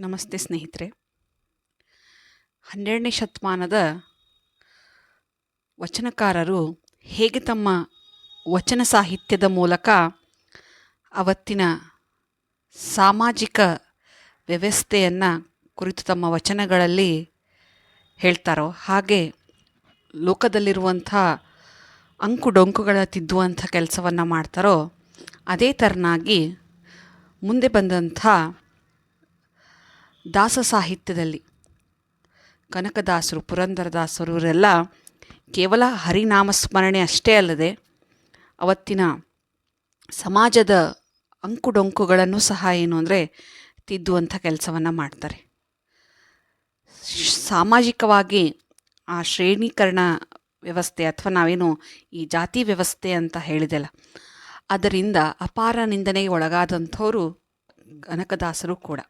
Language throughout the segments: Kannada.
ನಮಸ್ತೆ ಸ್ನೇಹಿತರೆ. ಹನ್ನೆರಡನೇ ಶತಮಾನದ ವಚನಕಾರರು ಹೇಗೆ ತಮ್ಮ ವಚನ ಸಾಹಿತ್ಯದ ಮೂಲಕ ಅವತ್ತಿನ ಸಾಮಾಜಿಕ ವ್ಯವಸ್ಥೆಯನ್ನು ಕುರಿತು ತಮ್ಮ ವಚನಗಳಲ್ಲಿ ಹೇಳ್ತಾರೋ ಹಾಗೆ ಲೋಕದಲ್ಲಿರುವಂಥ ಅಂಕುಡೊಂಕುಗಳ ತಿದ್ದುವಂಥ ಕೆಲಸವನ್ನು ಮಾಡ್ತಾರೋ ಅದೇ ಥರನಾಗಿ ಮುಂದೆ ಬಂದಂಥ ದಾಸ ಸಾಹಿತ್ಯದಲ್ಲಿ. ಕನಕದಾಸರು, ಪುರಂದರದಾಸರು, ಇವರೆಲ್ಲ ಕೇವಲ ಹರಿನಾಮ ಸ್ಮರಣೆ ಅಷ್ಟೇ ಅಲ್ಲದೆ ಅವತ್ತಿನ ಸಮಾಜದ ಅಂಕುಡೊಂಕುಗಳನ್ನು ಸಹ ಏನು ಅಂದರೆ ತಿದ್ದುವಂಥ ಕೆಲಸವನ್ನು ಮಾಡ್ತಾರೆ. ಸಾಮಾಜಿಕವಾಗಿ ಆ ಶ್ರೇಣೀಕರಣ ವ್ಯವಸ್ಥೆ ಅಥವಾ ನಾವೇನು ಈ ಜಾತಿ ವ್ಯವಸ್ಥೆ ಅಂತ ಹೇಳಿದೆಲ್ಲ, ಅದರಿಂದ ಅಪಾರ ನಿಂದನೆಗೆ ಒಳಗಾದಂಥವರು ಕನಕದಾಸರು ಕೂಡ.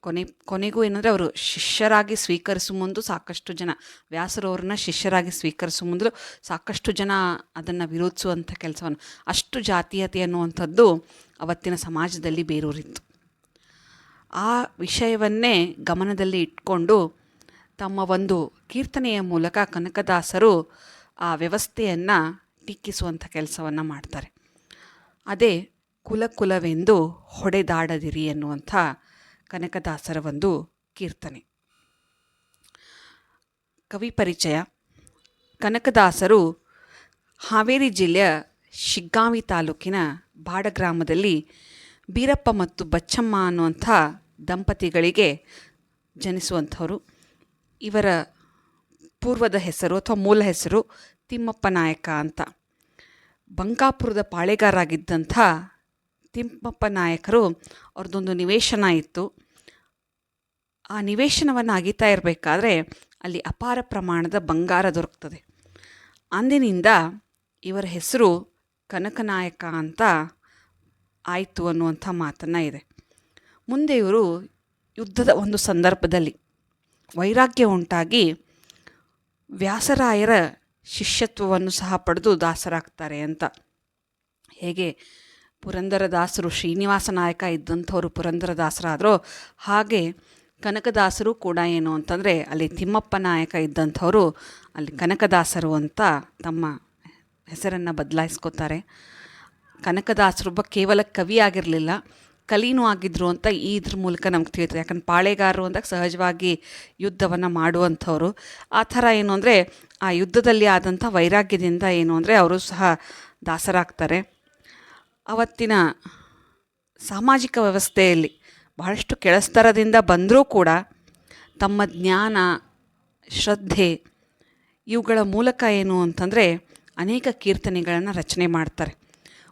ಕೊನೆ, ಕೊನೆಗೂ ಏನಂದರೆ ಅವರು ಶಿಷ್ಯರಾಗಿ ಸ್ವೀಕರಿಸುವ ಮುಂದೆ ಸಾಕಷ್ಟು ಜನ ವ್ಯಾಸರವ್ರನ್ನ ಶಿಷ್ಯರಾಗಿ ಸ್ವೀಕರಿಸುವ ಮುಂದಲು ಸಾಕಷ್ಟು ಜನ ಅದನ್ನು ವಿರೋಧಿಸುವಂಥ ಕೆಲಸವನ್ನು. ಅಷ್ಟು ಜಾತೀಯತೆ ಅನ್ನುವಂಥದ್ದು ಅವತ್ತಿನ ಸಮಾಜದಲ್ಲಿ ಬೇರೂರಿತ್ತು. ಆ ವಿಷಯವನ್ನೇ ಗಮನದಲ್ಲಿ ಇಟ್ಕೊಂಡು ತಮ್ಮ ಒಂದು ಕೀರ್ತನೆಯ ಮೂಲಕ ಕನಕದಾಸರು ಆ ವ್ಯವಸ್ಥೆಯನ್ನು ಟೀಕಿಸುವಂಥ ಕೆಲಸವನ್ನು ಮಾಡ್ತಾರೆ. ಅದೇ ಕುಲಕುಲವೆಂದು ಹೊಡೆದಾಡದಿರಿ ಎನ್ನುವಂಥ ಕನಕದಾಸರ ಒಂದು ಕೀರ್ತನೆ. ಕವಿ ಪರಿಚಯ. ಕನಕದಾಸರು ಹಾವೇರಿ ಜಿಲ್ಲೆಯ ಶಿಗ್ಗಾವಿ ತಾಲೂಕಿನ ಬಾಡ ಗ್ರಾಮದಲ್ಲಿ ಬೀರಪ್ಪ ಮತ್ತು ಬಚ್ಚಮ್ಮ ಅನ್ನುವಂಥ ದಂಪತಿಗಳಿಗೆ ಜನಿಸುವಂಥವರು. ಇವರ ಪೂರ್ವದ ಹೆಸರು ಅಥವಾ ಮೂಲ ಹೆಸರು ತಿಮ್ಮಪ್ಪ ನಾಯಕ ಅಂತ. ಬಂಕಾಪುರದ ಪಾಳೆಗಾರಾಗಿದ್ದಂಥ ತಿಮ್ಮಪ್ಪ ನಾಯಕರು ಅವ್ರದ್ದೊಂದು ನಿವೇಶನ ಇತ್ತು. ಆ ನಿವೇಶನವನ್ನು ಅಗಿತಾ ಇರಬೇಕಾದ್ರೆ ಅಲ್ಲಿ ಅಪಾರ ಪ್ರಮಾಣದ ಬಂಗಾರ ದೊರಕ್ತದೆ. ಅಂದಿನಿಂದ ಇವರ ಹೆಸರು ಕನಕನಾಯಕ ಅಂತ ಆಯಿತು ಅನ್ನುವಂಥ ಮಾತನ್ನು ಇದೆ. ಮುಂದೆ ಇವರು ಯುದ್ಧದ ಒಂದು ಸಂದರ್ಭದಲ್ಲಿ ವೈರಾಗ್ಯ ಉಂಟಾಗಿ ವ್ಯಾಸರಾಯರ ಶಿಷ್ಯತ್ವವನ್ನು ಸಹ ಪಡೆದು ದಾಸರಾಗ್ತಾರೆ ಅಂತ ಹೇಗೆ ಪುರಂದರದಾಸರು, ಶ್ರೀನಿವಾಸ ನಾಯಕ ಇದ್ದಂಥವರು ಪುರಂದರದಾಸರಾದರು ಹಾಗೆ ಕನಕದಾಸರು ಕೂಡ ಏನು ಅಂತಂದರೆ ಅಲ್ಲಿ ತಿಮ್ಮಪ್ಪ ನಾಯಕ ಇದ್ದಂಥವರು ಅಲ್ಲಿ ಕನಕದಾಸರು ಅಂತ ತಮ್ಮ ಹೆಸರನ್ನು ಬದಲಾಯಿಸ್ಕೋತಾರೆ. ಕನಕದಾಸರೊಬ್ಬ ಕೇವಲ ಕವಿ ಆಗಿರಲಿಲ್ಲ ಕಲೀನೂ ಆಗಿದ್ರು ಅಂತ ಈ ಇದ್ರ ಮೂಲಕ ನಮ್ಗೆ ತಿಳಿಯುತ್ತೆ ಯಾಕಂದ್ರೆ ಪಾಳೆಗಾರರು ಅಂದಾಗ ಸಹಜವಾಗಿ ಯುದ್ಧವನ್ನು ಮಾಡುವಂಥವ್ರು. ಆ ಥರ ಏನು ಅಂದರೆ ಆ ಯುದ್ಧದಲ್ಲಿ ಆದಂಥ ವೈರಾಗ್ಯದಿಂದ ಏನು ಅಂದರೆ ಅವರು ಸಹ ದಾಸರಾಗ್ತಾರೆ. ಅವತ್ತಿನ ಸಾಮಾಜಿಕ ವ್ಯವಸ್ಥೆಯಲ್ಲಿ ಬಹಳಷ್ಟು ಕೆಳಸ್ತರದಿಂದ ಬಂದರೂ ಕೂಡ ತಮ್ಮ ಜ್ಞಾನ, ಶ್ರದ್ಧೆ ಇವುಗಳ ಮೂಲಕ ಏನು ಅಂತಂದರೆ ಅನೇಕ ಕೀರ್ತನೆಗಳನ್ನು ರಚನೆ ಮಾಡ್ತಾರೆ.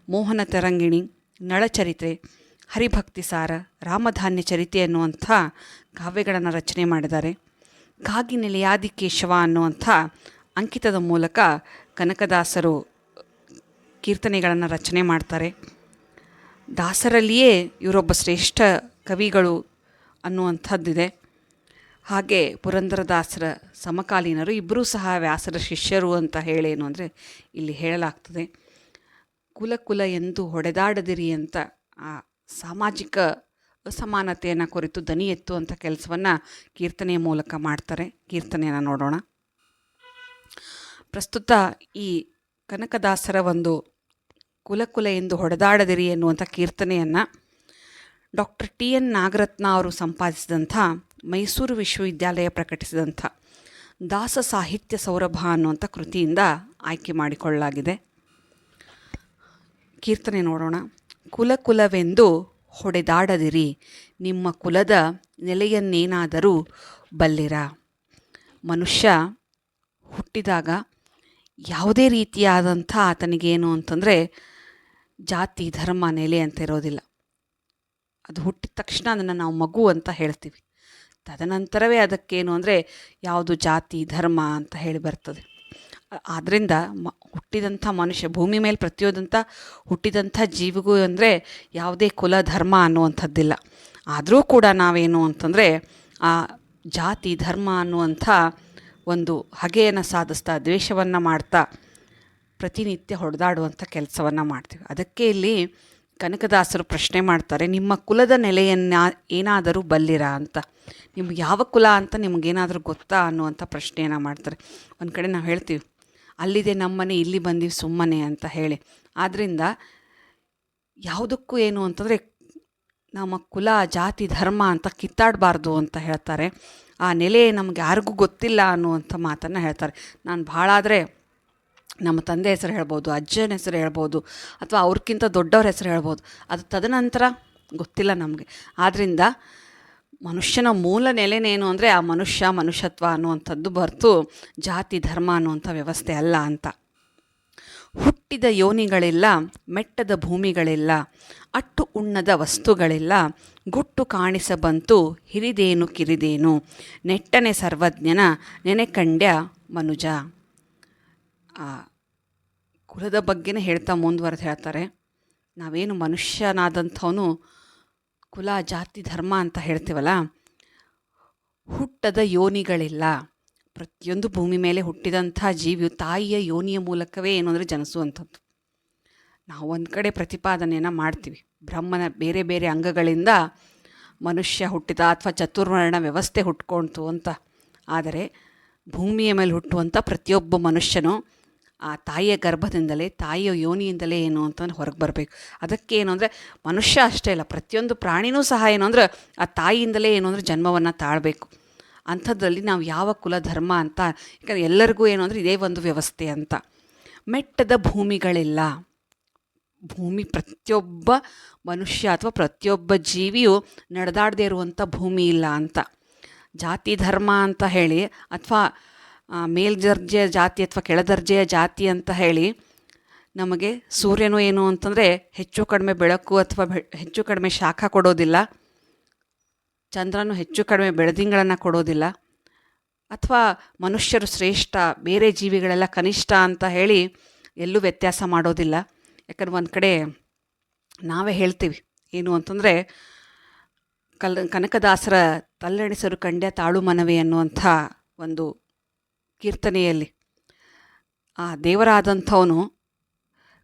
ಮೋಹನ ತರಂಗಿಣಿ, ನಳಚರಿತ್ರೆ, ಹರಿಭಕ್ತಿ ಸಾರ, ರಾಮಧಾನ್ಯ ಚರಿತೆ ಅನ್ನುವಂಥ ಕಾವ್ಯಗಳನ್ನು ರಚನೆ ಮಾಡಿದ್ದಾರೆ. ಕಾಗಿ ನೆಲೆಯಾದಿ ಕೇಶವ ಅನ್ನುವಂಥ ಅಂಕಿತದ ಮೂಲಕ ಕನಕದಾಸರು ಕೀರ್ತನೆಗಳನ್ನು ರಚನೆ ಮಾಡ್ತಾರೆ. ದಾಸರಲ್ಲಿಯೇ ಇವರೊಬ್ಬ ಶ್ರೇಷ್ಠ ಕವಿಗಳು ಅನ್ನುವಂಥದ್ದಿದೆ. ಹಾಗೆ ಪುರಂದರದಾಸರ ಸಮಕಾಲೀನರು ಇಬ್ಬರೂ ಸಹ ವ್ಯಾಸರ ಶಿಷ್ಯರು ಅಂತ ಹೇಳೇನು ಅಂದರೆ ಇಲ್ಲಿ ಹೇಳಲಾಗ್ತದೆ. ಕುಲ ಕುಲ ಎಂದು ಹೊಡೆದಾಡದಿರಿ ಅಂತ ಆ ಸಾಮಾಜಿಕ ಅಸಮಾನತೆಯನ್ನು ಕುರಿತು ದನಿ ಎತ್ತುವಂಥ ಕೆಲಸವನ್ನು ಕೀರ್ತನೆಯ ಮೂಲಕ ಮಾಡ್ತಾರೆ. ಕೀರ್ತನೆಯನ್ನು ನೋಡೋಣ. ಪ್ರಸ್ತುತ ಈ ಕನಕದಾಸರ ಒಂದು ಕುಲ ಕುಲ ಎಂದು ಹೊಡೆದಾಡದಿರಿ ಎನ್ನುವಂಥ ಕೀರ್ತನೆಯನ್ನು ಡಾಕ್ಟರ್ ಟಿ ಎನ್ ನಾಗರತ್ನ ಅವರು ಸಂಪಾದಿಸಿದಂಥ ಮೈಸೂರು ವಿಶ್ವವಿದ್ಯಾಲಯ ಪ್ರಕಟಿಸಿದಂಥ ದಾಸ ಸಾಹಿತ್ಯ ಸೌರಭ ಅನ್ನುವಂಥ ಕೃತಿಯಿಂದ ಆಯ್ಕೆ ಮಾಡಿಕೊಳ್ಳಲಾಗಿದೆ. ಕೀರ್ತನೆ ನೋಡೋಣ. ಕುಲಕುಲವೆಂದು ಹೊಡೆದಾಡದಿರಿ, ನಿಮ್ಮ ಕುಲದ ನೆಲೆಯನ್ನೇನಾದರೂ ಬಲ್ಲಿರ? ಮನುಷ್ಯ ಹುಟ್ಟಿದಾಗ ಯಾವುದೇ ರೀತಿಯಾದಂಥ ಆತನಿಗೇನು ಅಂತಂದರೆ ಜಾತಿ, ಧರ್ಮ, ನೆಲೆ ಅಂತ ಇರೋದಿಲ್ಲ. ಅದು ಹುಟ್ಟಿದ ತಕ್ಷಣ ಅದನ್ನು ನಾವು ಮಗು ಅಂತ ಹೇಳ್ತೀವಿ. ತದನಂತರವೇ ಅದಕ್ಕೇನು ಅಂದರೆ ಯಾವುದು ಜಾತಿ, ಧರ್ಮ ಅಂತ ಹೇಳಿ ಬರ್ತದೆ. ಆದ್ದರಿಂದ ಮ, ಹುಟ್ಟಿದಂಥ ಮನುಷ್ಯ, ಭೂಮಿ ಮೇಲೆ ಪ್ರತಿಯೊಂದಂಥ ಹುಟ್ಟಿದಂಥ ಜೀವಿಗೂ ಅಂದರೆ ಯಾವುದೇ ಕುಲ, ಧರ್ಮ ಅನ್ನುವಂಥದ್ದಿಲ್ಲ. ಆದರೂ ಕೂಡ ನಾವೇನು ಅಂತಂದರೆ ಆ ಜಾತಿ, ಧರ್ಮ ಅನ್ನುವಂಥ ಒಂದು ಹಗೆಯನ್ನು ಸಾಧಿಸ್ತಾ, ದ್ವೇಷವನ್ನು ಮಾಡ್ತಾ ಪ್ರತಿನಿತ್ಯ ಹೊಡೆದಾಡುವಂಥ ಕೆಲಸವನ್ನು ಮಾಡ್ತೀವಿ. ಅದಕ್ಕೆ ಇಲ್ಲಿ ಕನಕದಾಸರು ಪ್ರಶ್ನೆ ಮಾಡ್ತಾರೆ, ನಿಮ್ಮ ಕುಲದ ನೆಲೆಯನ್ನು ಏನಾದರೂ ಬಲ್ಲಿರಾ ಅಂತ. ನಿಮ್ಗೆ ಯಾವ ಕುಲ ಅಂತ ನಿಮಗೇನಾದರೂ ಗೊತ್ತಾ ಅನ್ನುವಂಥ ಪ್ರಶ್ನೆಯನ್ನು ಮಾಡ್ತಾರೆ. ಒಂದು ಕಡೆ ನಾವು ಹೇಳ್ತೀವಿ, ಅಲ್ಲಿದೆ ನಮ್ಮನೆ, ಇಲ್ಲಿ ಬಂದೀವಿ ಸುಮ್ಮನೆ ಅಂತ ಹೇಳಿ. ಆದ್ದರಿಂದ ಯಾವುದಕ್ಕೂ ಏನು ಅಂತಂದರೆ, ನಮ್ಮ ಕುಲ, ಜಾತಿ, ಧರ್ಮ ಅಂತ ಕಿತ್ತಾಡಬಾರ್ದು ಅಂತ ಹೇಳ್ತಾರೆ. ಆ ನೆಲೆ ನಮ್ಗೆ ಯಾರಿಗೂ ಗೊತ್ತಿಲ್ಲ ಅನ್ನುವಂಥ ಮಾತನ್ನು ಹೇಳ್ತಾರೆ. ನಾನು ಭಾಳ ಆದರೆ ನಮ್ಮ ತಂದೆ ಹೆಸರು ಹೇಳ್ಬೋದು, ಅಜ್ಜನ ಹೆಸರು ಹೇಳ್ಬೋದು, ಅಥವಾ ಅವ್ರಿಗಿಂತ ದೊಡ್ಡವ್ರ ಹೆಸರು ಹೇಳ್ಬೋದು, ಅದು ತದನಂತರ ಗೊತ್ತಿಲ್ಲ ನಮಗೆ. ಆದ್ದರಿಂದ ಮನುಷ್ಯನ ಮೂಲ ನೆಲೆನೇನು ಅಂದರೆ ಆ ಮನುಷ್ಯ, ಮನುಷ್ಯತ್ವ ಅನ್ನುವಂಥದ್ದು ಬರ್ತು, ಜಾತಿ, ಧರ್ಮ ಅನ್ನುವಂಥ ವ್ಯವಸ್ಥೆ ಅಲ್ಲ ಅಂತ. ಹುಟ್ಟಿದ ಯೋನಿಗಳಿಲ್ಲ, ಮೆಟ್ಟದ ಭೂಮಿಗಳಿಲ್ಲ, ಅಟ್ಟು ಉಣ್ಣದ ವಸ್ತುಗಳಿಲ್ಲ, ಗುಟ್ಟು ಕಾಣಿಸಬಂತು ಹಿರಿದೇನು ಕಿರಿದೇನು, ನೆಟ್ಟನೆ ಸರ್ವಜ್ಞನ ನೆನೆಕಂಡ್ಯ ಮನುಜ. ಆ ಕುಲದ ಬಗ್ಗೆನೇ ಹೇಳ್ತಾ ಮುಂದುವರೆದು ಹೇಳ್ತಾರೆ. ನಾವೇನು ಮನುಷ್ಯನಾದಂಥವನು ಕುಲ, ಜಾತಿ, ಧರ್ಮ ಅಂತ ಹೇಳ್ತೀವಲ್ಲ, ಹುಟ್ಟದ ಯೋನಿಗಳಿಲ್ಲ. ಪ್ರತಿಯೊಂದು ಭೂಮಿ ಮೇಲೆ ಹುಟ್ಟಿದಂಥ ಜೀವಿಯು ತಾಯಿಯ ಯೋನಿಯ ಮೂಲಕವೇ ಏನು ಅಂದರೆ ಜನಿಸುವಂಥದ್ದು ನಾವು ಒಂದು ಕಡೆ ಪ್ರತಿಪಾದನೆಯನ್ನು ಮಾಡ್ತೀವಿ. ಬ್ರಹ್ಮನ ಬೇರೆ ಬೇರೆ ಅಂಗಗಳಿಂದ ಮನುಷ್ಯ ಹುಟ್ಟಿದ ಅಥವಾ ಚತುರ್ವರ್ಣ ವ್ಯವಸ್ಥೆ ಹುಟ್ಕೊಳ್ತು ಅಂತ. ಆದರೆ ಭೂಮಿಯ ಮೇಲೆ ಹುಟ್ಟುವಂಥ ಪ್ರತಿಯೊಬ್ಬ ಮನುಷ್ಯನು ಆ ತಾಯಿಯ ಗರ್ಭದಿಂದಲೇ, ತಾಯಿಯ ಯೋನಿಯಿಂದಲೇ ಏನು ಅಂತಂದ್ರೆ ಹೊರಗೆ ಬರಬೇಕು. ಅದಕ್ಕೆ ಏನು ಅಂದರೆ, ಮನುಷ್ಯ ಅಷ್ಟೇ ಇಲ್ಲ ಪ್ರತಿಯೊಂದು ಪ್ರಾಣಿನೂ ಸಹ ಏನು ಅಂದರೆ, ಆ ತಾಯಿಯಿಂದಲೇ ಏನು ಅಂದರೆ ಜನ್ಮವನ್ನು ತಾಳಬೇಕು. ಅಂಥದ್ರಲ್ಲಿ ನಾವು ಯಾವ ಕುಲ ಧರ್ಮ ಅಂತ, ಯಾಕಂದರೆ ಎಲ್ಲರಿಗೂ ಏನು ಅಂದರೆ ಇದೇ ಒಂದು ವ್ಯವಸ್ಥೆ ಅಂತ. ಮೆಟ್ಟದ ಭೂಮಿಗಳಿಲ್ಲ. ಭೂಮಿ ಪ್ರತಿಯೊಬ್ಬ ಮನುಷ್ಯ ಅಥವಾ ಪ್ರತಿಯೊಬ್ಬ ಜೀವಿಯು ನಡೆದಾಡದೇ ಇರುವಂಥ ಭೂಮಿ ಇಲ್ಲ ಅಂತ. ಜಾತಿ ಧರ್ಮ ಅಂತ ಹೇಳಿ, ಅಥವಾ ಮೇಲ್ದರ್ಜೆಯ ಜಾತಿ ಅಥವಾ ಕೆಳದರ್ಜೆಯ ಜಾತಿ ಅಂತ ಹೇಳಿ ನಮಗೆ ಸೂರ್ಯನು ಏನು ಅಂತಂದರೆ ಹೆಚ್ಚು ಕಡಿಮೆ ಬೆಳಕು ಅಥವಾ ಹೆಚ್ಚು ಕಡಿಮೆ ಶಾಖ ಕೊಡೋದಿಲ್ಲ. ಚಂದ್ರನು ಹೆಚ್ಚು ಕಡಿಮೆ ಬೆಳದಿಂಗಳನ್ನು ಕೊಡೋದಿಲ್ಲ. ಅಥವಾ ಮನುಷ್ಯರು ಶ್ರೇಷ್ಠ, ಬೇರೆ ಜೀವಿಗಳೆಲ್ಲ ಕನಿಷ್ಠ ಅಂತ ಹೇಳಿ ಎಲ್ಲೂ ವ್ಯತ್ಯಾಸ ಮಾಡೋದಿಲ್ಲ. ಯಾಕಂದ್ರೆ ಒಂದು ಕಡೆ ನಾವೇ ಹೇಳ್ತೀವಿ, ಏನು ಅಂತಂದರೆ ಕಲ್ ಕನಕದಾಸರ ತಲ್ಲಣಿಸರು ಕಂಡ್ಯ ತಾಳು ಮನವಿ ಅನ್ನುವಂಥ ಒಂದು ಕೀರ್ತನೆಯಲ್ಲಿ. ಆ ದೇವರಾದಂಥವನು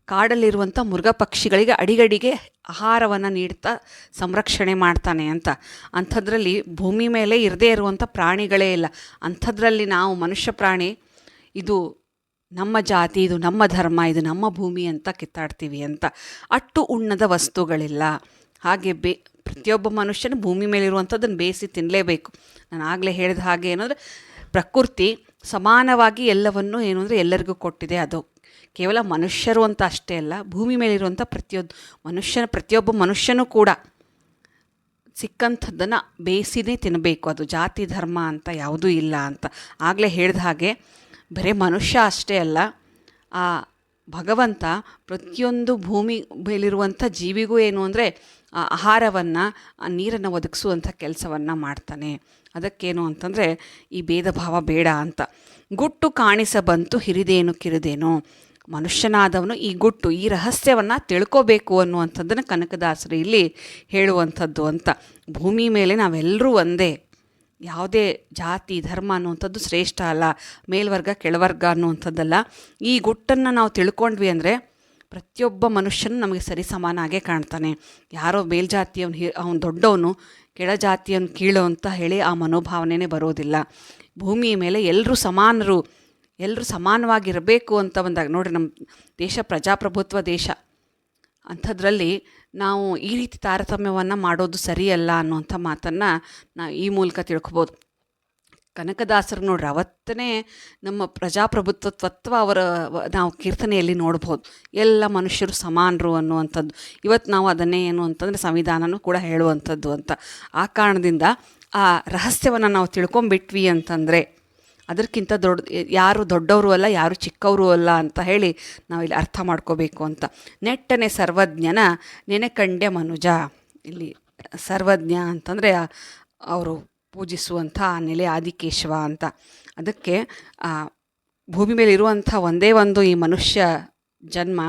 ಕಾಡಲ್ಲಿರುವಂಥ ಮೃಗ ಪಕ್ಷಿಗಳಿಗೆ ಅಡಿಗಡಿಗೆ ಆಹಾರವನ್ನು ನೀಡ್ತಾ ಸಂರಕ್ಷಣೆ ಮಾಡ್ತಾನೆ ಅಂತ. ಅಂಥದ್ರಲ್ಲಿ ಭೂಮಿ ಮೇಲೆ ಇರದೇ ಇರುವಂಥ ಪ್ರಾಣಿಗಳೇ ಇಲ್ಲ. ಅಂಥದ್ರಲ್ಲಿ ನಾವು ಮನುಷ್ಯ ಪ್ರಾಣಿ, ಇದು ನಮ್ಮ ಜಾತಿ, ಇದು ನಮ್ಮ ಧರ್ಮ, ಇದು ನಮ್ಮ ಭೂಮಿ ಅಂತ ಕಿತ್ತಾಡ್ತೀವಿ ಅಂತ. ಅಟ್ಟು ಉಣ್ಣದ ವಸ್ತುಗಳಿಲ್ಲ. ಹಾಗೆ ಬೇ, ಪ್ರತಿಯೊಬ್ಬ ಮನುಷ್ಯನ ಭೂಮಿ ಮೇಲಿರುವಂಥದ್ದನ್ನು ಬೇಯಿಸಿ ತಿನ್ನಲೇಬೇಕು ನಾನು ಆಗಲೇ ಹೇಳಿದ ಹಾಗೆ ಏನಂದರೆ ಪ್ರಕೃತಿ ಸಮಾನವಾಗಿ ಎಲ್ಲವನ್ನು ಏನು ಅಂದರೆ ಎಲ್ಲರಿಗೂ ಕೊಟ್ಟಿದೆ ಅದು. ಕೇವಲ ಮನುಷ್ಯರು ಅಂತ ಅಷ್ಟೇ ಅಲ್ಲ, ಭೂಮಿ ಮೇಲಿರುವಂಥ ಪ್ರತಿಯೊಂದು, ಮನುಷ್ಯನ, ಪ್ರತಿಯೊಬ್ಬ ಮನುಷ್ಯನೂ ಕೂಡ ಸಿಕ್ಕಂಥದ್ದನ್ನು ಬೇಯಿಸಿನೇ ತಿನ್ನಬೇಕು ಅದು ಜಾತಿ, ಧರ್ಮ ಅಂತ ಯಾವುದೂ ಇಲ್ಲ ಅಂತ. ಆಗಲೇ ಹೇಳಿದ ಹಾಗೆ ಬರೀ ಮನುಷ್ಯ ಅಷ್ಟೇ ಅಲ್ಲ, ಆ ಭಗವಂತ ಪ್ರತಿಯೊಂದು ಭೂಮಿ ಮೇಲಿರುವಂಥ ಜೀವಿಗೂ ಏನು ಅಂದರೆ ಆಹಾರವನ್ನು ನೀರನ್ನು ಒದಗಿಸುವಂಥ ಕೆಲಸವನ್ನು ಮಾಡ್ತಾನೆ. ಅದಕ್ಕೇನು ಅಂತಂದರೆ, ಈ ಭೇದ ಭಾವ ಬೇಡ ಅಂತ. ಗುಟ್ಟು ಕಾಣಿಸಬಂತು ಹಿರಿದೇನು ಕಿರಿದೇನು. ಮನುಷ್ಯನಾದವನು ಈ ಗುಟ್ಟು, ಈ ರಹಸ್ಯವನ್ನು ತಿಳ್ಕೋಬೇಕು ಅನ್ನುವಂಥದ್ದನ್ನು ಕನಕದಾಸರು ಇಲ್ಲಿ ಹೇಳುವಂಥದ್ದು ಅಂತ. ಭೂಮಿ ಮೇಲೆ ನಾವೆಲ್ಲರೂ ಒಂದೇ. ಯಾವುದೇ ಜಾತಿ, ಧರ್ಮ ಅನ್ನುವಂಥದ್ದು ಶ್ರೇಷ್ಠ ಅಲ್ಲ. ಮೇಲ್ವರ್ಗ, ಕೆಳವರ್ಗ ಅನ್ನುವಂಥದ್ದಲ್ಲ. ಈ ಗುಟ್ಟನ್ನು ನಾವು ತಿಳ್ಕೊಂಡ್ವಿ ಅಂದರೆ, ಪ್ರತಿಯೊಬ್ಬ ಮನುಷ್ಯನೂ ನಮಗೆ ಸರಿ ಸಮಾನಾಗೇ ಕಾಣ್ತಾನೆ. ಯಾರೋ ಮೇಲ್ಜಾತಿಯವನು, ಹಿ, ಅವನು ದೊಡ್ಡವನು ಕೆಳಜಾತಿಯವನು ಕೀಳು ಅಂತ ಹೇಳಿ ಆ ಮನೋಭಾವನೆನೇ ಬರೋದಿಲ್ಲ. ಭೂಮಿಯ ಮೇಲೆ ಎಲ್ಲರೂ ಸಮಾನರು ಎಲ್ಲರೂ ಸಮಾನವಾಗಿರಬೇಕು ಅಂತ ಬಂದಾಗ, ನೋಡಿರಿ ನಮ್ಮ ದೇಶ ಪ್ರಜಾಪ್ರಭುತ್ವ ದೇಶ. ಅಂಥದ್ರಲ್ಲಿ ನಾವು ಈ ರೀತಿ ತಾರತಮ್ಯವನ್ನು ಮಾಡೋದು ಸರಿಯಲ್ಲ ಅನ್ನುವಂಥ ಮಾತನ್ನು ನಾವು ಈ ಮೂಲಕ ತಿಳ್ಕೊಬೋದು. ಕನಕದಾಸರು ನೋಡ್ರಿ, ಅವತ್ತನೇ ನಮ್ಮ ಪ್ರಜಾಪ್ರಭುತ್ವ ತತ್ವ ಅವರ ನಾವು ಕೀರ್ತನೆಯಲ್ಲಿ ನೋಡ್ಬೋದು. ಎಲ್ಲ ಮನುಷ್ಯರು ಸಮಾನರು ಅನ್ನುವಂಥದ್ದು. ಇವತ್ತು ನಾವು ಅದನ್ನೇ ಏನು ಅಂತಂದರೆ ಸಂವಿಧಾನನೂ ಕೂಡ ಹೇಳುವಂಥದ್ದು ಅಂತ. ಆ ಕಾರಣದಿಂದ ಆ ರಹಸ್ಯವನ್ನು ನಾವು ತಿಳ್ಕೊಂಬಿಟ್ವಿ ಅಂತಂದರೆ, ಅದಕ್ಕಿಂತ ದೊಡ್ಡ, ಯಾರು ದೊಡ್ಡವರು ಅಲ್ಲ, ಯಾರು ಚಿಕ್ಕವರು ಅಲ್ಲ ಅಂತ ಹೇಳಿ ನಾವು ಇಲ್ಲಿ ಅರ್ಥ ಮಾಡ್ಕೋಬೇಕು ಅಂತ. ನೆಟ್ಟನೆ ಸರ್ವಜ್ಞನ ನೆನೆಕಂಡೆ ಮನುಜ. ಇಲ್ಲಿ ಸರ್ವಜ್ಞ ಅಂತಂದರೆ ಅವರು ಪೂಜಿಸುವಂಥ ಆ ನೆಲೆ ಆದಿಕೇಶವ ಅಂತ. ಅದಕ್ಕೆ ಭೂಮಿ ಮೇಲೆ ಇರುವಂಥ ಒಂದೇ ಒಂದು ಈ ಮನುಷ್ಯ ಜನ್ಮ,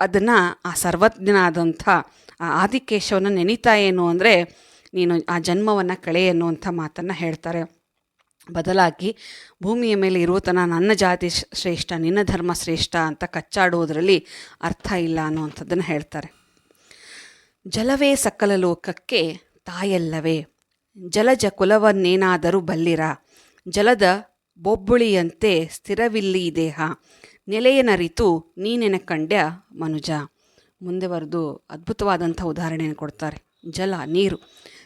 ಅದನ್ನು ಆ ಸರ್ವಜ್ಞನಾದಂಥ ಆ ಆದಿಕೇಶವನ ನೆನೀತಾ ಏನು ಅಂದರೆ, ನೀನು ಆ ಜನ್ಮವನ್ನು ಕಳೆ ಅನ್ನುವಂಥ ಮಾತನ್ನು ಹೇಳ್ತಾರೆ. ಬದಲಾಗಿ, ಭೂಮಿಯ ಮೇಲೆ ಇರುವತನ ನನ್ನ ಜಾತಿ ಶ್ರ- ಶ್ರೇಷ್ಠ, ನಿನ್ನ ಧರ್ಮ ಶ್ರೇಷ್ಠ ಅಂತ ಕಚ್ಚಾಡುವುದರಲ್ಲಿ ಅರ್ಥ ಇಲ್ಲ ಅನ್ನುವಂಥದ್ದನ್ನು ಹೇಳ್ತಾರೆ. ಜಲವೇ ಸಕಲ ಲೋಕಕ್ಕೆ ತಾಯಲ್ಲವೇ? ಜಲಜ ಕುಲವನ್ನೇನಾದರೂ ಬಲ್ಲಿರ? ಜಲದ ಬೊಬ್ಬುಳಿಯಂತೆ ಸ್ಥಿರವಿಲ್ಲಿ ದೇಹ. ನೆಲೆಯನರಿತು ನೀನೆನ ಕಂಡ್ಯ ಮನುಜ. ಮುಂದೆ ಬರೆದು ಅದ್ಭುತವಾದಂಥ ಉದಾಹರಣೆಯನ್ನು ಕೊಡ್ತಾರೆ. ಜಲ, ನೀರು.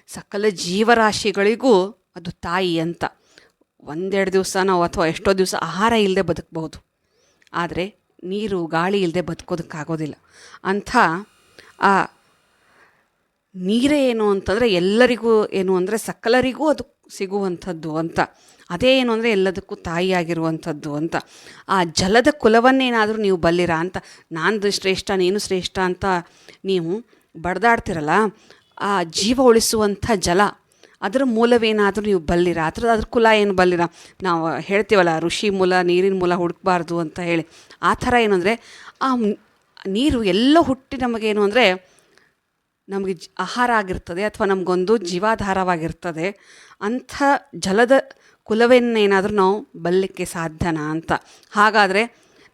ಸಕಲ ಜೀವರಾಶಿಗಳಿಗೂ ಅದು ತಾಯಿ ಅಂತ. ಒಂದೆರಡು ದಿವಸ ನಾವು ಅಥವಾ ಎಷ್ಟೋ ದಿವಸ ಆಹಾರ ಇಲ್ಲದೆ ಬದುಕಬಹುದು. ಆದರೆ ನೀರು, ಗಾಳಿ ಇಲ್ಲದೆ ಬದುಕೋದಕ್ಕಾಗೋದಿಲ್ಲ. ಅಂಥ ಆ ನೀರೇ ಏನು ಅಂತಂದರೆ ಎಲ್ಲರಿಗೂ ಏನು ಅಂದರೆ ಸಕಲರಿಗೂ ಅದು ಸಿಗುವಂಥದ್ದು ಅಂತ. ಅದೇ ಏನು ಅಂದರೆ ಎಲ್ಲದಕ್ಕೂ ತಾಯಿಯಾಗಿರುವಂಥದ್ದು ಅಂತ. ಆ ಜಲದ ಕುಲವನ್ನೇನಾದರೂ ನೀವು ಬಲ್ಲಿರಾ ಅಂತ. ನಾನು ಶ್ರೇಷ್ಠ, ನೀನು ಶ್ರೇಷ್ಠ ಅಂತ ನೀವು ಬಡ್ದಾಡ್ತಿರಲ್ಲ, ಆ ಜೀವ ಉಳಿಸುವಂಥ ಜಲ, ಅದರ ಮೂಲವೇನಾದರೂ ನೀವು ಬಲ್ಲಿರ? ಅದ್ರ ಅದ್ರ ಕುಲ ಏನು ಬಲ್ಲಿರ? ನಾವು ಹೇಳ್ತೀವಲ್ಲ, ಋಷಿ ಮೂಲ, ನೀರಿನ ಮೂಲ ಹುಡುಕಬಾರ್ದು ಅಂತ ಹೇಳಿ. ಆ ಥರ ಏನು ಆ ನೀರು ಎಲ್ಲ ಹುಟ್ಟಿ ನಮಗೇನು ಅಂದರೆ ನಮಗೆ ಆಹಾರ ಆಗಿರ್ತದೆ ಅಥವಾ ನಮಗೊಂದು ಜೀವಾಧಾರವಾಗಿರ್ತದೆ, ಅಂಥ ಜಲದ ಕುಲವನ್ನೇನಾದರೂ ನಾವು ಬಲ್ಲಕ್ಕೆ ಸಾಧ್ಯನಾ ಅಂತ. ಹಾಗಾದರೆ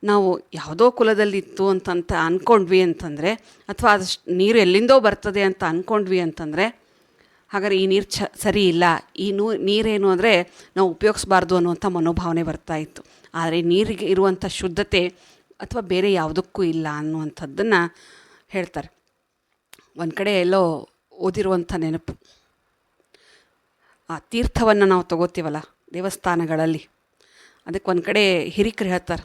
ನಾವು ಯಾವುದೋ ಕುಲದಲ್ಲಿತ್ತು ಅಂತಂತ ಅಂದ್ಕೊಂಡ್ವಿ ಅಂತಂದರೆ, ಅಥವಾ ಅದಷ್ಟು ನೀರು ಎಲ್ಲಿಂದೋ ಬರ್ತದೆ ಅಂತ ಅಂದ್ಕೊಂಡ್ವಿ ಅಂತಂದರೆ, ಹಾಗಾದ್ರೆ ಈ ನೀರು ಚ ಸರಿ ಇಲ್ಲ, ಈ ನೂ ನೀರೇನು ಅಂದರೆ ನಾವು ಉಪಯೋಗಿಸ್ಬಾರ್ದು ಅನ್ನುವಂಥ ಮನೋಭಾವನೆ ಬರ್ತಾ ಇತ್ತು. ಆದರೆ ನೀರಿಗೆ ಇರುವಂಥ ಶುದ್ಧತೆ ಅಥವಾ ಬೇರೆ ಯಾವುದಕ್ಕೂ ಇಲ್ಲ ಅನ್ನುವಂಥದ್ದನ್ನು ಹೇಳ್ತಾರೆ. ಒಂದು ಕಡೆ ಎಲ್ಲೋ ಓದಿರುವಂಥ ನೆನಪು. ಆ ತೀರ್ಥವನ್ನು ನಾವು ತಗೋತೀವಲ್ಲ, ದೇವಸ್ಥಾನಗಳಲ್ಲಿ. ಅದಕ್ಕೆ ಒಂದು ಕಡೆ ಹಿರಿಕರು ಹೇಳ್ತಾರೆ,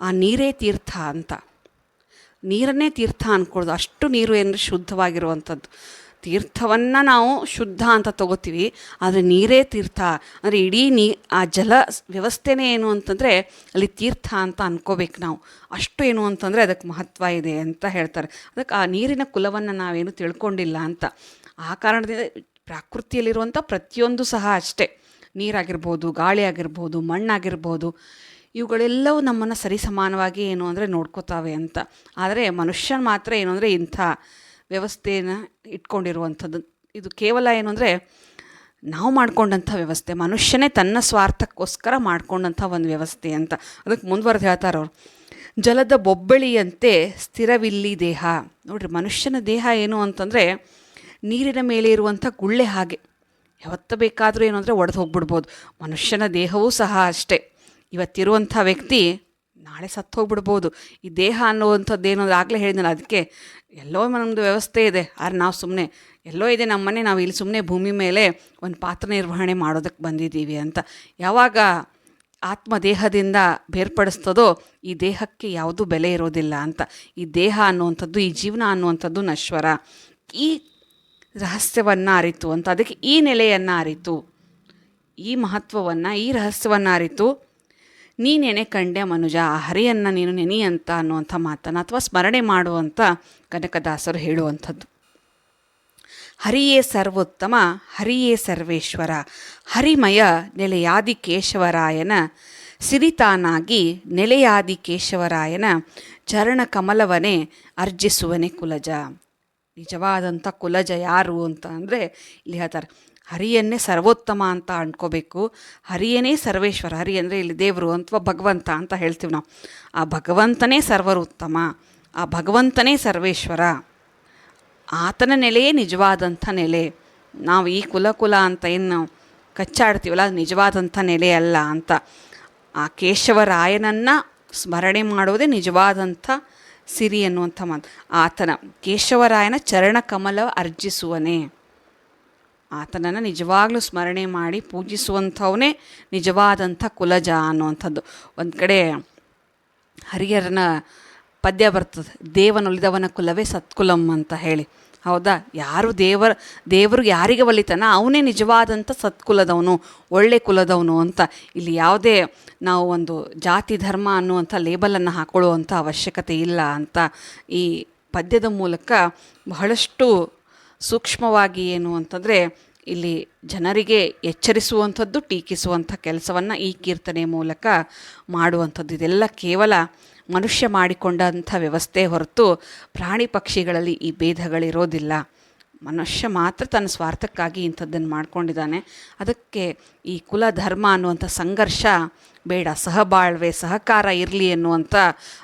ಆ ನೀರೇ ತೀರ್ಥ ಅಂತ. ನೀರನ್ನೇ ತೀರ್ಥ ಅಂದ್ಕೊಳ್ಳೋದು ಅಷ್ಟು ನೀರು ಏನು ಶುದ್ಧವಾಗಿರುವಂಥದ್ದು. ತೀರ್ಥವನ್ನು ನಾವು ಶುದ್ಧ ಅಂತ ತಗೋತೀವಿ, ಆದರೆ ನೀರೇ ತೀರ್ಥ. ಅಂದರೆ ಇಡೀ ನೀ, ಆ ಜಲ ವ್ಯವಸ್ಥೆನೇ ಏನು ಅಂತಂದರೆ ಅಲ್ಲಿ ತೀರ್ಥ ಅಂತ ಅನ್ಕೋಬೇಕು ನಾವು. ಅಷ್ಟು ಏನು ಅಂತಂದರೆ ಅದಕ್ಕೆ ಮಹತ್ವ ಇದೆ ಅಂತ ಹೇಳ್ತಾರೆ. ಅದಕ್ಕೆ ಆ ನೀರಿನ ಕುಲವನ್ನು ನಾವೇನು ತಿಳ್ಕೊಂಡಿಲ್ಲ ಅಂತ. ಆ ಕಾರಣದಿಂದ ಪ್ರಕೃತಿಯಲ್ಲಿರುವಂಥ ಪ್ರತಿಯೊಂದು ಸಹ ಅಷ್ಟೇ. ನೀರಾಗಿರ್ಬೋದು, ಗಾಳಿ ಆಗಿರ್ಬೋದು, ಮಣ್ಣಾಗಿರ್ಬೋದು, ಇವುಗಳೆಲ್ಲವೂ ನಮ್ಮನ್ನು ಸರಿಸಮಾನವಾಗಿ ಏನು ಅಂದರೆ ನೋಡ್ಕೋತಾವೆ ಅಂತ. ಆದರೆ ಮನುಷ್ಯನ ಮಾತ್ರ ಏನು ಅಂದರೆ ಇಂಥ ವ್ಯವಸ್ಥೆನ ಇಟ್ಕೊಂಡಿರುವಂಥದ್ದು. ಇದು ಕೇವಲ ಏನು ಅಂದರೆ, ನಾವು ಮಾಡ್ಕೊಂಡಂಥ ವ್ಯವಸ್ಥೆ, ಮನುಷ್ಯನೇ ತನ್ನ ಸ್ವಾರ್ಥಕ್ಕೋಸ್ಕರ ಮಾಡ್ಕೊಂಡಂಥ ಒಂದು ವ್ಯವಸ್ಥೆ ಅಂತ. ಅದಕ್ಕೆ ಮುಂದುವರೆದು ಹೇಳ್ತಾರೆ ಅವರು. ಜಲದ ಬೊಬ್ಬಳಿಯಂತೆ ಸ್ಥಿರವಿಲ್ಲಿ ದೇಹ. ನೋಡಿರಿ, ಮನುಷ್ಯನ ದೇಹ ಏನು ಅಂತಂದರೆ, ನೀರಿನ ಮೇಲೆ ಇರುವಂಥ ಗುಳ್ಳೆ ಹಾಗೆ. ಯಾವತ್ತ ಬೇಕಾದರೂ ಏನು ಅಂದರೆ ಒಡೆದು ಹೋಗ್ಬಿಡ್ಬೋದು. ಮನುಷ್ಯನ ದೇಹವೂ ಸಹ ಅಷ್ಟೇ. ಇವತ್ತಿರುವಂಥ ವ್ಯಕ್ತಿ ನಾಳೆ ಸತ್ತು ಹೋಗ್ಬಿಡ್ಬೋದು ಈ ದೇಹ ಅನ್ನುವಂಥದ್ದು ಏನು ಆಗಲೇ ಹೇಳಿದ್ನಲ್ಲ, ಅದಕ್ಕೆ ಎಲ್ಲೋ ನಮ್ಮದು ವ್ಯವಸ್ಥೆ ಇದೆ. ಆದ್ರೆ ನಾವು ಸುಮ್ಮನೆ ಎಲ್ಲೋ ಇದೆ ನಮ್ಮ ಮನೆ ನಾವು ಇಲ್ಲಿ ಸುಮ್ಮನೆ ಭೂಮಿ ಮೇಲೆ ಒಂದು ಪಾತ್ರ ನಿರ್ವಹಣೆ ಮಾಡೋದಕ್ಕೆ ಬಂದಿದ್ದೀವಿ ಅಂತ. ಯಾವಾಗ ಆತ್ಮ ದೇಹದಿಂದ ಬೇರ್ಪಡಿಸ್ತದೋ ಈ ದೇಹಕ್ಕೆ ಯಾವುದೂ ಬೆಲೆ ಇರೋದಿಲ್ಲ ಅಂತ. ಈ ದೇಹ ಅನ್ನುವಂಥದ್ದು, ಈ ಜೀವನ ಅನ್ನುವಂಥದ್ದು ನಶ್ವರ. ಈ ರಹಸ್ಯವನ್ನು ಅರಿತು ಅಂತ. ಅದಕ್ಕೆ ಈ ನೆಲೆಯನ್ನು ಅರಿತು. ಈ ಮಹತ್ವವನ್ನು, ಈ ರಹಸ್ಯವನ್ನು ಅರಿತು. ನೀ ಕಂಡೆ ಮನುಜ, ಆ ಹರಿಯನ್ನು ನೀನು ನೆನಿ ಅಂತ ಅನ್ನುವಂಥ ಮಾತನ್ನು ಅಥವಾ ಸ್ಮರಣೆ ಮಾಡುವಂಥ ಕನಕದಾಸರು ಹೇಳುವಂಥದ್ದು. ಹರಿಯೇ ಸರ್ವೋತ್ತಮ, ಹರಿಯೇ ಸರ್ವೇಶ್ವರ, ಹರಿಮಯ ನೆಲೆಯಾದಿ ಕೇಶವರಾಯನ ಸಿರಿತಾನಾಗಿ ನೆಲೆಯಾದಿ ಕೇಶವರಾಯನ ಚರಣ ಕಮಲವನೇ ಅರ್ಜಿಸುವನೆ ಕುಲಜ. ನಿಜವಾದಂಥ ಕುಲಜ ಯಾರು ಅಂತ ಅಂದರೆ ಇಲ್ಲಿ ಹೇಳ್ತಾರೆ ಹರಿಯನ್ನೇ ಸರ್ವೋತ್ತಮ ಅಂತ ಅಂದ್ಕೋಬೇಕು ಹರಿಯನೇ ಸರ್ವೇಶ್ವರ, ಹರಿ ಅಂದರೆ ಇಲ್ಲಿ ದೇವರು ಅಥವಾ ಭಗವಂತ ಅಂತ ಹೇಳ್ತೀವಿ ನಾವು. ಆ ಭಗವಂತನೇ ಸರ್ವರುತ್ತಮ, ಆ ಭಗವಂತನೇ ಸರ್ವೇಶ್ವರ. ಆತನ ನೆಲೆಯೇ ನಿಜವಾದಂಥ ನೆಲೆ. ನಾವು ಈ ಕುಲ ಕುಲ ಅಂತ ಏನು ಕಚ್ಚಾಡ್ತೀವಲ್ಲ, ಅದು ನಿಜವಾದಂಥ ನೆಲೆ ಅಲ್ಲ ಅಂತ. ಆ ಕೇಶವರಾಯನನ್ನು ಸ್ಮರಣೆ ಮಾಡೋದೇ ನಿಜವಾದಂಥ ಸಿರಿ ಅನ್ನುವಂಥ ಮಾತು. ಆತನ ಕೇಶವರಾಯನ ಚರಣಕಮಲ ಅರ್ಜಿಸುವನೇ. ಆತನನ್ನು ನಿಜವಾಗ್ಲೂ ಸ್ಮರಣೆ ಮಾಡಿ ಪೂಜಿಸುವಂಥವನೇ ನಿಜವಾದಂಥ ಕುಲಜ ಅನ್ನುವಂಥದ್ದು. ಒಂದು ಕಡೆ ಹರಿಹರನ ಪದ್ಯ ಬರ್ತದೆ ದೇವನೊಲಿದವನ ಕುಲವೇ ಸತ್ಕುಲಂ ಅಂತ ಹೇಳಿ. ಹೌದಾ? ಯಾರು ದೇವರ, ದೇವರು ಯಾರಿಗೆ ಒಲಿತಾನ ಅವನೇ ನಿಜವಾದಂಥ ಸತ್ಕುಲದವನು, ಒಳ್ಳೆ ಕುಲದವನು ಅಂತ. ಇಲ್ಲಿ ಯಾವುದೇ ನಾವು ಒಂದು ಜಾತಿ, ಧರ್ಮ ಅನ್ನುವಂಥ ಲೇಬಲನ್ನು ಹಾಕೊಳ್ಳುವಂಥ ಅವಶ್ಯಕತೆ ಇಲ್ಲ ಅಂತ ಈ ಪದ್ಯದ ಮೂಲಕ ಬಹಳಷ್ಟು ಸೂಕ್ಷ್ಮವಾಗಿ ಏನು ಅಂತಂದರೆ ಇಲ್ಲಿ ಜನರಿಗೆ ಎಚ್ಚರಿಸುವಂಥದ್ದು, ಟೀಕಿಸುವಂಥ ಕೆಲಸವನ್ನು ಈ ಕೀರ್ತನೆ ಮೂಲಕ ಮಾಡುವಂಥದ್ದು. ಇದೆಲ್ಲ ಕೇವಲ ಮನುಷ್ಯ ಮಾಡಿಕೊಂಡಂಥ ವ್ಯವಸ್ಥೆ ಹೊರತು ಪ್ರಾಣಿ ಪಕ್ಷಿಗಳಲ್ಲಿ ಈ ಭೇದಗಳಿರೋದಿಲ್ಲ. ಮನುಷ್ಯ ಮಾತ್ರ ತನ್ನ ಸ್ವಾರ್ಥಕ್ಕಾಗಿ ಇಂಥದ್ದನ್ನು ಮಾಡ್ಕೊಂಡಿದ್ದಾನೆ. ಅದಕ್ಕೆ ಈ ಕುಲ ಧರ್ಮ ಅನ್ನುವಂಥ ಸಂಘರ್ಷ ಬೇಡ, ಸಹಬಾಳ್ವೆ, ಸಹಕಾರ ಇರಲಿ ಎನ್ನುವಂಥ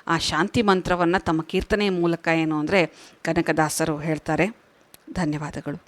ಆ ಶಾಂತಿ ಮಂತ್ರವನ್ನು ತಮ್ಮ ಕೀರ್ತನೆ ಮೂಲಕ ಏನು ಅಂದರೆ ಕನಕದಾಸರು ಹೇಳ್ತಾರೆ. ಧನ್ಯವಾದಗಳು